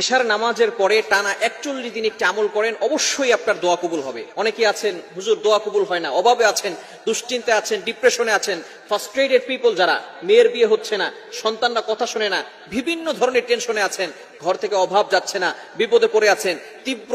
এশার নামাজের পরে টানা একচল্লিশ দিন একটি আমল করেন, অবশ্যই আপনার দোয়া কবুল হবে। অনেকে আছেন, হুজুর, দোয়া কবুল হয় না। অভাবে আছেন দুশ্চিন্তে আছেন ডিপ্রেশনে আছেন। ফার্স্ট্রেটেড পিপল যারা, মেয়ের বিয়ে হচ্ছে না, সন্তানরা কথা শোনে না, বিভিন্ন ধরনের টেনশনে আছেন, ঘর থেকে অভাব যাচ্ছে না, বিপদে পড়ে আছেন, তীব্র,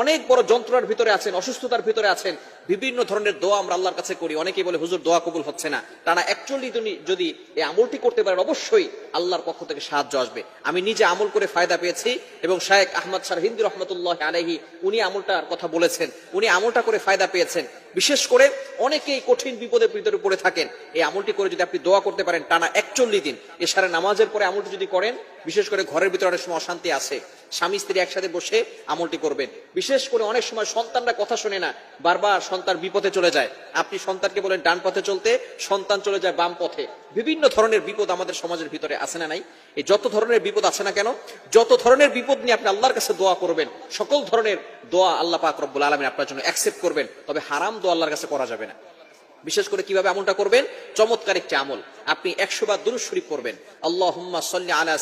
অনেক বড় যন্ত্রণার ভিতরে আছেন, অসুস্থতার ভিতরে আছেন। বিভিন্ন ধরনের দোয়া আমরা আল্লাহর কাছে করি। অনেকেই বলে, হুজুর, দোয়া কবুল হচ্ছে না। টানা অ্যাকচুয়ালি তুমি যদি এই আমলটি করতে পারেন, অবশ্যই আল্লাহর পক্ষ থেকে সাহায্য আসবে। আমি নিজে আমল করে ফায়দা পেয়েছি এবং শায়েক আহমদ সার হিন্দু রহমতুল্লাহ আলহি উনি আমলটার কথা বলেছেন। উনি আমলটা করে ফায়দা পেয়েছেন। বিশেষ করে অনেকেই কঠিন বিপদের ভিতরে পড়ে থাকেন। এই আমলটি করে যদি আপনি দোয়া করতে পারেন টানা একচল্লিশ দিন। এছাড়া নামাজের পরে আমলটি যদি করেন, বিশেষ করে ঘরের ভিতরে অনেক সময় অশান্তি আছে, স্বামী স্ত্রী একসাথে বসে আমলটি করবেন। বিশেষ করে অনেক সময় সন্তানরা কথা শোনে না, বারবার সন্তান বিপথে চলে যায়। আপনি সন্তানকে বলেন, ডান পথে চলতে। সন্তান চলে যায় বাম পথে। বিভিন্ন ধরনের বিপদ আমাদের সমাজের ভিতরে আছে না নাই? এই যত ধরনের বিপদ আছে না কেন? যত ধরনের বিপদ নিয়ে আপনি আল্লাহর কাছে দোয়া করবেন, সকল ধরনের দোয়া আল্লাহ পাক রব্বুল আলমিন আপনার জন্য অ্যাকসেপ্ট করবেন। তবে হারাম আল্লাহর কাছে করা যাবে না। বিশেষ করে কীভাবে আমলটা করবেন? চমৎকার একটি আমল। আপনি একশো বার দুরুদ শরীফ করবেন আল্লাহ সাল্লি আলা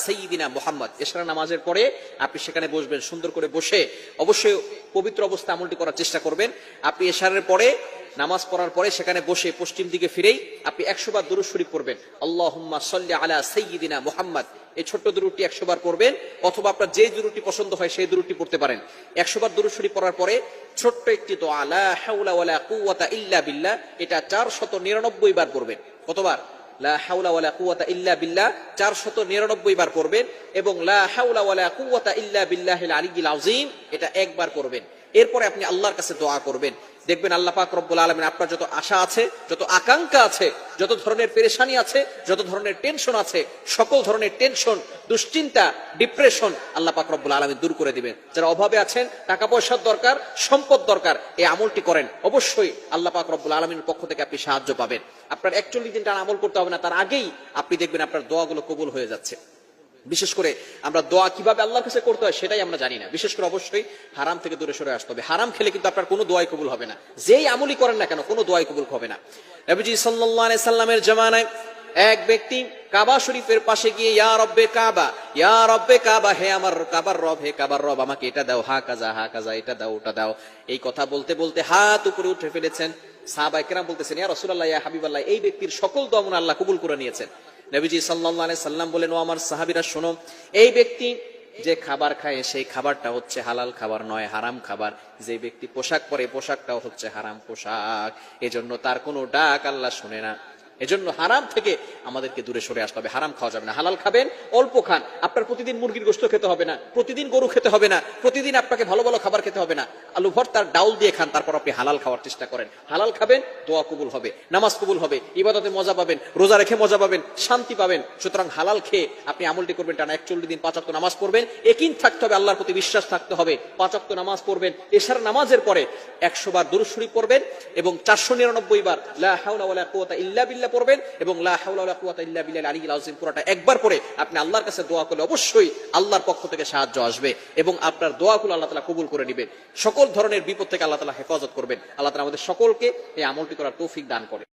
এশারা নামাজের পরে আপনি সেখানে বসবেন, সুন্দর করে বসে অবশ্যই পবিত্র অবস্থা আমলটি করার চেষ্টা করবেন। আপনি এশারের পরে, নামাজ পড়ার পরে সেখানে বসে পশ্চিম দিকে ফিরেই আপনি একশো বার দুরুদ শরীফ করবেন আল্লাহ সাল্লি আলা সঈদিনা মোহাম্মদ। এই ছোট্ট দুরুটি একশো বার পড়বেন, অথবা আপনার যে দুরুটি পছন্দ হয় সেই দুরুটি পড়তে পারেন। একশো বার দুরুদ শরীফ পড়ার পরে ছোট্ট একটি তো লা হাওলা ওয়ালা কুওয়াতা ইল্লা বিল্লাহ, এটা চার শত নিরানব্বই বার পড়বেন। কতবার? লা ইল্লা বিল্লাহ চার শত নিরানব্বই বার পড়বেন, এবং লা ইল্লা এটা একবার পড়বেন। এরপরে আপনি আল্লাহর কাছে দোয়া করবেন। দেখবেন আল্লাহ পাক রব্বুল আলমিন আপনার যত আশা আছে, যত আকাঙ্ক্ষা আছে, যত ধরনের পেরেশানি আছে, যত ধরনের টেনশন আছে, সকল ধরনের টেনশন দুশ্চিন্তা ডিপ্রেশন আল্লাহ পাক রব্বুল আলমিন দূর করে দিবেন। যারা অভাবে আছেন, টাকা পয়সার দরকার, সম্পদ দরকার, এই আমলটি করেন। অবশ্যই আল্লাহ পাক রব্বুল আলমীর পক্ষ থেকে আপনি সাহায্য পাবেন। আপনার একচল্লিশ দিন টানা আমল করতে হবে না, তার আগেই আপনি দেখবেন আপনার দোয়াগুলো কবুল হয়ে যাচ্ছে। বিশেষ করে আমরা দোয়া কীভাবে আল্লাহর কাছে করতে হয় সেটাই আমরা জানি না। বিশেষ করে অবশ্যই হারাম থেকে দূরে সরে আসতে হবে। হারাম খেলে কিন্তু আপনার কোনো দোয়াই কবুল হবে না। যেই আমলই করেন না কেন, কোনো দোয়াই কবুল হবে না। নবীজি সাল্লাল্লাহু সাল্লামের জামানায় এক ব্যক্তি কাবা শরীফের পাশে গিয়ে, ইয়া রব্বে কাবা, ইয়া রব্বে কাবা, হে আমার কাবার রব, হে কাবার রব, আমাকে এটা দাও, হা কাজা হা কাজা, এটা দাও, ওটা দাও। এই কথা বলতে বলতে হাত উপরে উঠে ফেলেছেন। সাহাবাই কেরাম বলতেছেন, ইয়া রাসূলুল্লাহ, ইয়া হাবিবাল্লাহ, এই ব্যক্তির সকল দোয়া মনে আল্লাহ কবুল করে নিয়েছেন। নবীজি সাল্লাহ সাল্লাম বলেন, ও আমার সাহাবিরা, শোনো, এই ব্যক্তি যে খাবার খায়, সেই খাবারটা হচ্ছে হালাল খাবার নয়, হারাম খাবার। যে ব্যক্তি পোশাক পরে, পোশাকটাও হচ্ছে হারাম পোশাক। এজন্য তার কোনো ডাক আল্লাহ শুনে না। এজন্য হারাম থেকে আমাদেরকে দূরে সরে আসতে হবে। হারাম খাওয়া যাবে না। হালাল খাবেন, অল্প খান। আপনার প্রতিদিন মুরগির গোস্ত খেতে হবে না, প্রতিদিন গরু খেতে হবে না, প্রতিদিন আপনাকে ভালো ভালো খাবার খেতে হবে না। আলু ভর্তার ডাউল দিয়ে খান, তারপর আপনি হালাল খাওয়ার চেষ্টা করেন। হালাল খাবেন, দোয়া কবুল হবে, নামাজ কবুল হবে, ইবাদতে মজা পাবেন, রোজা রেখে মজা পাবেন, শান্তি পাবেন। সুতরাং হালাল খেয়ে আপনি আমলটি করবেন, টানা একচল্লিশ দিন পাঁচাত্ত নামাজ পড়বেন। একিন থাকতে হবে, আল্লাহর প্রতি বিশ্বাস থাকতে হবে। পাঁচাত্ত নামাজ পড়বেন, এশার নামাজের পরে একশো বার দুরুশরী পড়বেন এবং চারশো নিরানব্বই বার লা হাওলা ওয়ালা কুওয়াতা ইল্লা পড়বেন এবং লা পুরোটা একবার পরে আপনি আল্লাহর কাছে দোয়া করলে অবশ্যই আল্লাহর পক্ষ থেকে সাহায্য আসবে এবং আপনার দোয়াগুলো আল্লাহ তালা কবুল করে নেবেন। সকল ধরনের বিপদ থেকে আল্লাহ তালা হেফাজত করবেন। আল্লাহ তালা আমাদের সকলকে এই আমলটি করার তৌফিক দান করে